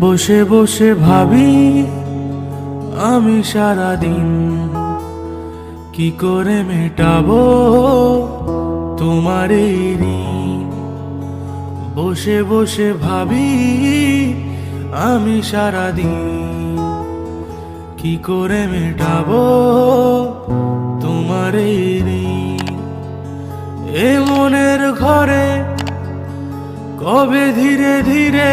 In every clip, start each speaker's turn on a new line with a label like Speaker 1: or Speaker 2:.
Speaker 1: বসে বসে ভাবি, আমি সারাদিন কি করে মেটাবো তোমার ঋণ? বসে বসে ভাবি, আমি সারাদিন কি করে মেটাবো তোমার ঋণ? এ মনের ঘরে কবে ধীরে ধীরে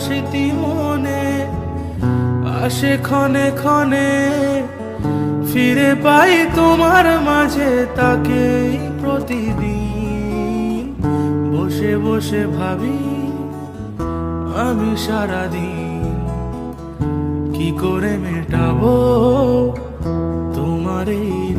Speaker 1: স্মৃতি মনে, আসে ক্ষণে ক্ষণে, ফিরে পাই তোমার মাঝে তাকে প্রতিদিন। বসে বসে ভাবি আমি সারাদিন কি করে মেটাবো তোমার এই